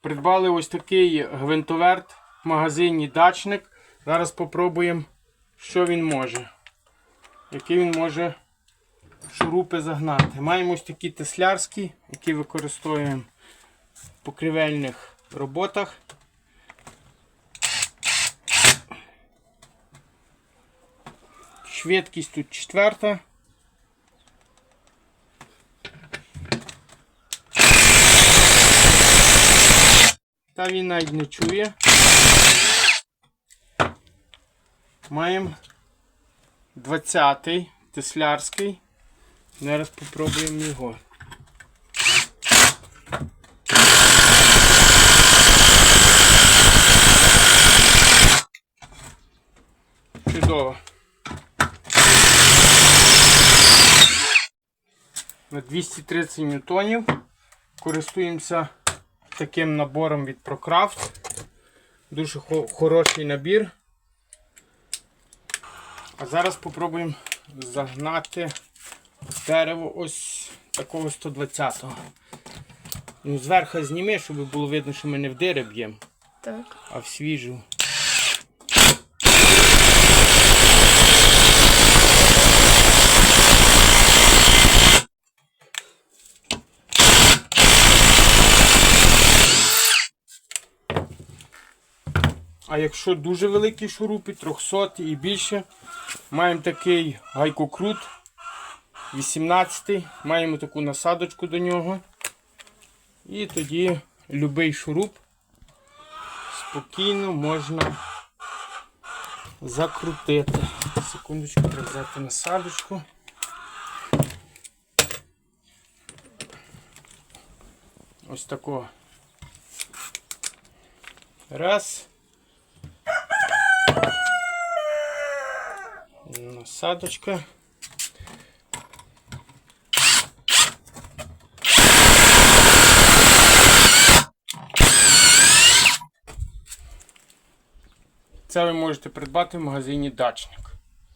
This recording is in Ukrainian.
Придбали ось такий гвинтоверт в магазині дачник. Зараз спробуємо, що він може. Який він може шурупи загнати. Маємо ось такі теслярські, які використовуємо в покрівельних роботах. Швидкість тут четверта. Та він навіть не чує. Маємо 20-й теслярський. Зараз попробуємо його. Чудово. На 230 ньютонів. Користуємося таким набором від ProCraft. Дуже хо- хороший набір. А зараз спробуємо загнати дерево ось такого 120-го. Ну, зверху зніми, щоб було видно, що ми не в дири б'ємо, а в свіжу. А якщо дуже великі шурупи, 300 і більше, маємо такий гайкокрут 18 маємо таку насадочку до нього. І тоді любий шуруп спокійно можна закрутити. Секундочку, треба взяти насадочку. Ось такого. Раз. Насадочка. Це ви можете придбати в магазині Дачник.